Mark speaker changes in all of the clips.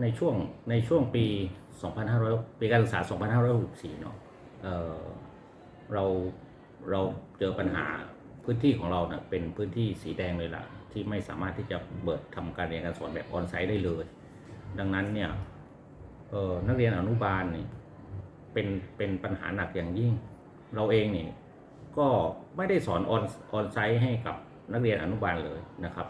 Speaker 1: ในช่วงในช่วงปี 2500 ปีการศึกษา 2564 เนาะเเราเราเจอปัญหาพื้นที่ของเราเนะ่ะเป็นพื้นที่สีแดงเลยล่ะ ที่ไม่สามารถที่จะเปิดทำการเรียนการสอนแบบออนไซต์ได้เลย ดังนั้นเนี่ยนักเรียนอนุบาลเนี่ยเป็นเป็นปัญหาหนักอย่างยิ่ง เราเองเนี่ยก็ไม่ได้สอนออนออนไซต์ให้กับนักเรียนอนุบาลเลยนะครับ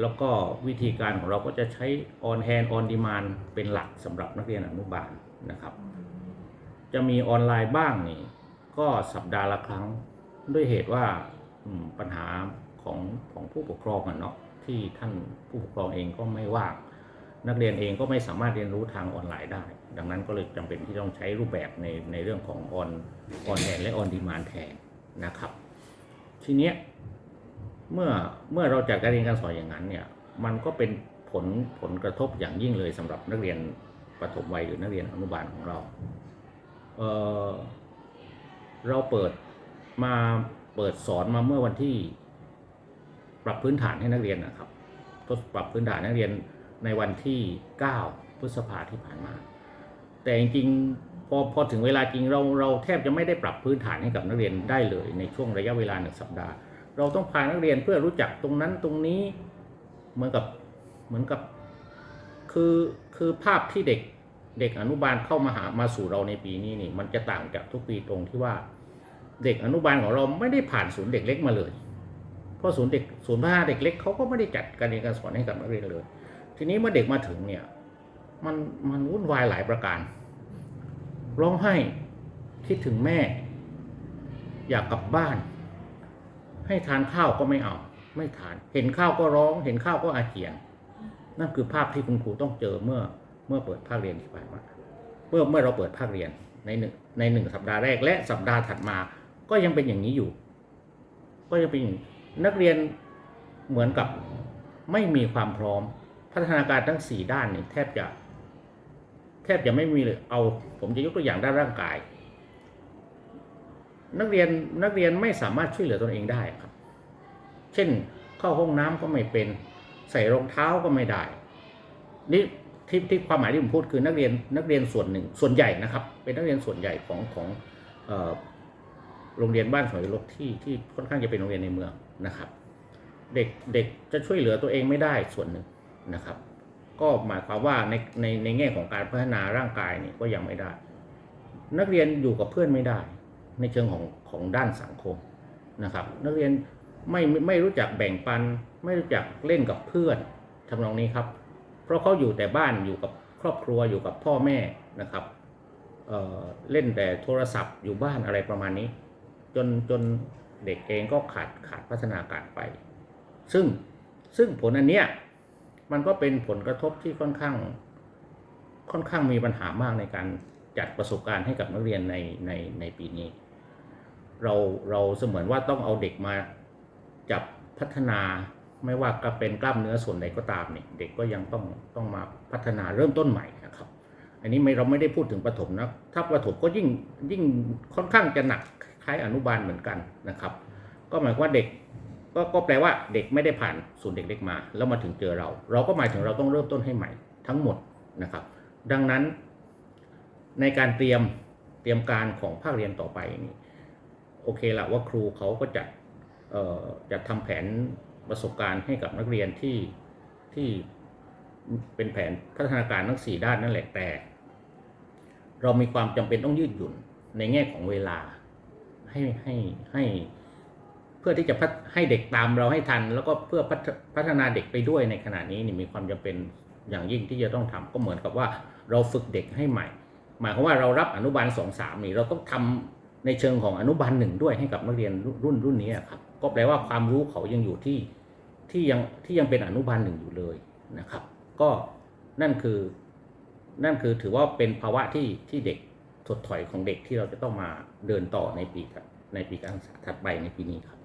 Speaker 1: แล้วก็วิธีการของเราก็จะใช้ on hand on demand เป็นหลักสำหรับนักเรียนอนุบาลนะครับ จะมีออนไลน์บ้างนี่ก็สัปดาห์ละครั้งด้วยเหตุว่าปัญหาของของผู้ปกครองอะเนาะที่ท่านผู้ปกครองเองก็ไม่ว่างนักเรียนเองก็ไม่สามารถเรียนรู้ทางออนไลน์ได้ ดังนั้นก็เลยจำเป็นที่ต้องใช้รูปแบบในในเรื่องของออนออนแทนและออนดีมานแทนนะครับ ทีเนี้ย เมื่อเมื่อเราจัดการเรียนการสอนอย่างนั้นเนี่ยมันก็เป็นผลผลกระทบอย่างยิ่งเลยสำหรับนักเรียนประถมวัยหรือนักเรียนอนุบาลของเราเอ่อเราเปิดมาเปิดสอนมาเมื่อวันที่ ปรับพื้นฐานให้นักเรียนนะครับทดปรับพื้นฐานนักเรียนในวันที่ 9 พฤษภาที่ผ่านมา แต่จริงๆพอพอถึงเวลาจริงเราเราแทบจะไม่ได้ปรับพื้นฐานให้กับนักเรียนได้เลยในช่วงระยะเวลาหนึ่งสัปดาห์ เราต้องพานักเรียนเพื่อรู้จักตรงนั้นตรงนี้เหมือนกับเหมือนกับคือคือภาพที่เด็กเด็กอนุบาลเข้ามาหามาสู่เราในปีนี้นี่มันจะต่างจากทุกปีตรงที่ว่า เด็กอนุบาลของเราไม่ได้ผ่านศูนย์เด็กเล็กมาเลย เพราะศูนย์เด็กศูนย์พัฒนาเด็กเล็กเขาก็ไม่ได้จัดการเรียนการสอนให้กับนักเรียนเลย ทีนี้เมื่อเด็กมาถึงเนี่ยมันมันวุ่นวายหลายประการร้องไห้คิดถึงแม่ อยากกลับบ้าน ให้ทานข้าวก็ไม่เอา ไม่ทาน เห็นข้าวก็ร้อง เห็นข้าวก็อาเจียน นั่นคือภาพที่คุณครูต้องเจอเมื่อเมื่อเปิดภาคเรียนที่ผ่านมาเมื่อเมื่อเราเปิดภาคเรียนในหนึ่งในหนึ่งสัปดาห์แรกและสัปดาห์ถัดมา ก็ยังเป็นอย่างนี้อยู่ ก็ยังเป็นนักเรียนเหมือนกับไม่มีความพร้อม พัฒนาการทั้งสี่ด้านนี่แทบจะ แทบจะไม่มีเลยเอา ผมจะยกตัวอย่างด้านร่างกาย นักเรียนนักเรียนไม่สามารถช่วยเหลือตนเองได้ครับ เช่น เข้าห้องน้ำก็ไม่เป็น ใส่รองเท้าก็ไม่ได้นี่ที่ที่ความหมายที่ผมพูดคือนักเรียนนักเรียนส่วนหนึ่งส่วนใหญ่นะครับ เป็นนักเรียนส่วนใหญ่ของของโรงเรียนบ้านสวยลกที่ที่ค่อนข้างจะเป็นโรงเรียนในเมืองนะครับ เด็กเด็กจะช่วยเหลือตัวเองไม่ได้ส่วนหนึ่งนะครับ ก็หมายความว่าในในในแง่ของการพัฒนาร่างกายนี่ก็ยังไม่ได้ นักเรียนอยู่กับเพื่อนไม่ได้ ในเชิงของของด้านสังคมนะครับ นักเรียน ไม่ไม่ไม่รู้จักแบ่งปัน ไม่รู้จักเล่นกับเพื่อนทำนองนี้ครับ เพราะเขาอยู่แต่บ้านอยู่กับครอบครัวอยู่กับพ่อแม่นะครับเเล่นแต่โทรศัพท์อยู่บ้านอะไรประมาณนี้ จนจนเด็กเองก็ขาดขาดพัฒนาการไป ซึ่งซึ่งผลอันเนี้ยมันก็เป็นผลกระทบที่ค่อนข้าง ค่อนข้างมีปัญหามากในการจัดประสบการณ์ให้กับนักเรียนในในในปีนี้ เราเราเสมือนว่าต้องเอาเด็กมา จับพัฒนาไม่ว่าจะเป็นกล้ามเนื้อส่วนใดก็ตามเนี่ยเด็กก็ยังต้องต้องมาพัฒนาเริ่มต้นใหม่นะครับ อันนี้ไม่เราไม่ได้พูดถึงประถมนะถ้าประถมก็ยิ่งยิ่งค่อนข้างจะหนักคล้ายอนุบาลเหมือนกันนะครับ ก็หมายความว่าเด็กก็ก็แปลว่าเด็กไม่ได้ผ่านศูนย์เด็กเล็กมา แล้วมาถึงเจอเรา เราก็หมายถึงเราต้องเริ่มต้นให้ใหม่ทั้งหมดนะครับ ดังนั้น ในการเตรียมเตรียมการของภาคเรียนต่อไปนี่โอเคละว่าครูเขาก็จะเอ่อจะทำแผนประสบการณ์ให้กับนักเรียนที่ที่เป็นแผนพัฒนาการทั้งสี่ด้านนั่นแหละแต่ เรามีความจำเป็นต้องยืดหยุ่นในแง่ของเวลาให้ให้ให้เพื่อที่จะพัฒให้เด็กตามเราให้ทัน แล้วก็เพื่อพัฒพฒนาเด็กไปด้วยในขณะนี้นี่มีความจำเป็นอย่างยิ่งที่จะต้องทำก็เหมือนกับว่าเราฝึกเด็กให้ใหม่ หมายความว่าเรารับอนุบาลสองสามนี่เราต้องทำในเชิงของอนุบาลหนึ่งด้วยให้กับนักเรียนรุ่นรุ่นนี้ครับ ก็แปลว่าความรู้เขายังอยู่ที่ที่ยังที่ยังเป็นอนุบาลหนึ่งอยู่เลยนะครับ ก็นั่นคือนั่นคือถือว่าเป็นภาวะที่ที่เด็กถดถอยของเด็กที่เราจะต้องมาเดินต่อในปีในปีการศึกษาถัดไปในปีนี้ครับ